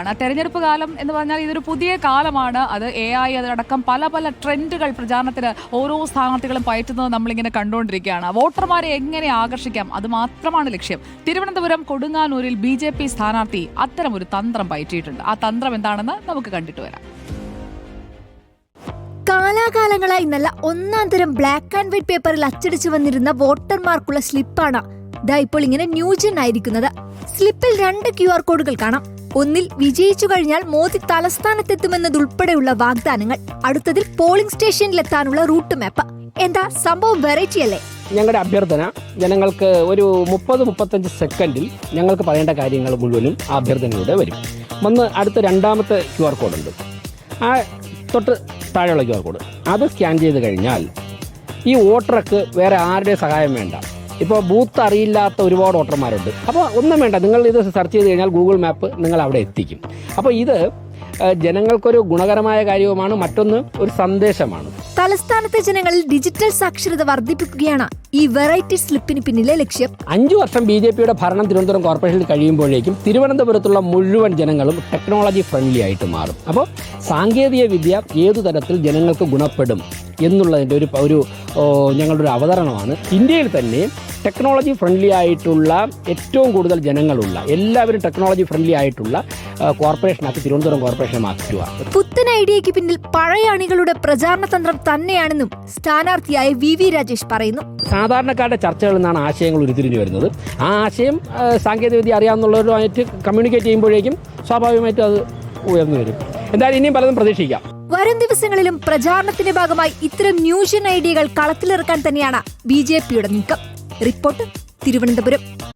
ആണ്. തെരഞ്ഞെടുപ്പ് കാലം എന്ന് പറഞ്ഞാൽ ഇതൊരു പുതിയ കാലമാണ്. അത് എ ഐ അതടക്കം പല പല ട്രെൻഡുകൾ പ്രചാരണത്തിന് ഓരോ സ്ഥാനാർത്ഥികളും പയറ്റുന്നത് നമ്മളിങ്ങനെ കണ്ടുകൊണ്ടിരിക്കുകയാണ്. വോട്ടർമാരെ എങ്ങനെ ആകർഷിക്കാം? അത് മാത്രമാണ് ലക്ഷ്യം. തിരുവനന്തപുരം കൊടുങ്ങാനൂരിൽ ബി ജെ പി സ്ഥാനാർത്ഥി അത്തരം ഒരു തന്ത്രം പയറ്റിയിട്ടുണ്ട്. ആ തന്ത്രം എന്താണെന്ന് നമുക്ക് കണ്ടിട്ട് വരാം. കാലാകാലങ്ങളായി നല്ല ഒന്നാം തരം ബ്ലാക്ക് ആൻഡ് വൈറ്റ് പേപ്പറിൽ അച്ചടിച്ചു വന്നിരുന്ന വോട്ടർമാർക്കുള്ള സ്ലിപ്പാണ്. ദാ ഇപ്പോൾ ഇങ്ങനെ ന്യൂജൻ ആയിരിക്കുന്നത്. സ്ലിപ്പിൽ രണ്ട് ക്യു ആർ കോഡുകൾ കാണാം. ഒന്നിൽ വിജയിച്ചു കഴിഞ്ഞാൽ മോദി തലസ്ഥാനത്തെത്തുമെന്നതുൾപ്പെടെയുള്ള വാഗ്ദാനങ്ങൾ. അടുത്തതിൽ പോളിംഗ് സ്റ്റേഷനിലെത്താനുള്ള റൂട്ട് മാപ്പ്. എന്താ സംഭവം വെറൈറ്റി അല്ലേ? ഞങ്ങളുടെ അഭ്യർത്ഥന ജനങ്ങൾക്ക് ഒരു മുപ്പത് മുപ്പത്തഞ്ച് സെക്കൻഡിൽ ഞങ്ങൾക്ക് പറയേണ്ട കാര്യങ്ങൾ മുഴുവനും ആ വരും. വന്ന് അടുത്ത രണ്ടാമത്തെ ക്യു ആർ ഉണ്ട് ആ തൊട്ട് താഴെയുള്ള ക്യു ആർ കോഡ്. അത് സ്കാൻ ചെയ്ത് കഴിഞ്ഞാൽ ഈ വോട്ടർക്ക് വേറെ ആരുടെ സഹായം വേണ്ട. ഇപ്പോൾ ബൂത്ത് അറിയില്ലാത്ത ഒരുപാട് വോട്ടർമാരുണ്ട്. അപ്പോൾ ഒന്നും വേണ്ട നിങ്ങൾ ഇത് സെർച്ച് ചെയ്ത് കഴിഞ്ഞാൽ ഗൂഗിൾ മാപ്പ് നിങ്ങൾ അവിടെ എത്തിക്കും. അപ്പോൾ ഇത് ജനങ്ങൾക്കൊരു ഗുണകരമായ കാര്യവുമാണ് മറ്റൊന്ന് ഒരു സന്ദേശമാണ്. തലസ്ഥാനത്തെ ജനങ്ങളിൽ ഡിജിറ്റൽ സാക്ഷരത വർദ്ധിപ്പിക്കുകയാണ്. ഈ വെറൈറ്റി സ്ലിപ്പിന് പിന്നിലെ ലക്ഷ്യം. അഞ്ചു വർഷം ബി ജെ പിയുടെ ഭരണം തിരുവനന്തപുരം കോർപ്പറേഷനിൽ കഴിയുമ്പോഴേക്കും തിരുവനന്തപുരത്തുള്ള മുഴുവൻ ജനങ്ങളും ടെക്നോളജി ഫ്രണ്ട്ലി ആയിട്ട് മാറും. അപ്പോൾ സാങ്കേതിക വിദ്യ ഏതു തരത്തിൽ ജനങ്ങൾക്ക് ഗുണപ്പെടും എന്നുള്ളതിന്റെ ഒരു ഒരു ഞങ്ങളുടെ ഒരു അവതരണമാണ്. ഇന്ത്യയിൽ തന്നെ ടെക്നോളജി ഫ്രണ്ട്ലി ആയിട്ടുള്ള ഏറ്റവും കൂടുതൽ ജനങ്ങളുള്ള എല്ലാവരും ടെക്നോളജി ഫ്രണ്ട്ലി ആയിട്ടുള്ള കോർപ്പറേഷനാക്കി തിരുവനന്തപുരം കോർപ്പറേഷൻ മാറ്റുക. പുത്തൻ ഐഡിയയ്ക്ക് പിന്നിൽ പഴയ അണികളുടെ പ്രചാരണ തന്ത്രം തന്നെയാണെന്നും സ്ഥാനാർത്ഥിയായ വി വി രാജേഷ് പറയുന്നു. സാധാരണക്കാരുടെ ചർച്ചകളിൽ നിന്നാണ് ആശയങ്ങൾ ഉരുത്തിരിഞ്ഞു വരുന്നത്. ആ ആശയം സാങ്കേതിക സാങ്കേതികവിദ്യ അറിയാവുന്നവരുമായിട്ട് കമ്മ്യൂണിക്കേറ്റ് ചെയ്യുമ്പോഴേക്കും സ്വാഭാവികമായിട്ടും അത് ഉയർന്നു വരും. എന്തായാലും ഇനിയും പലതും പ്രതീക്ഷിക്കാം. വരും ദിവസങ്ങളിലും പ്രചാരണത്തിന്റെ ഭാഗമായി ഇത്തരം ന്യൂഷൻ ഐഡിയകൾ കളത്തിലിറക്കാൻ തന്നെയാണ് ബി ജെ പിയുടെ നീക്കം. റിപ്പോർട്ട് തിരുവനന്തപുരം.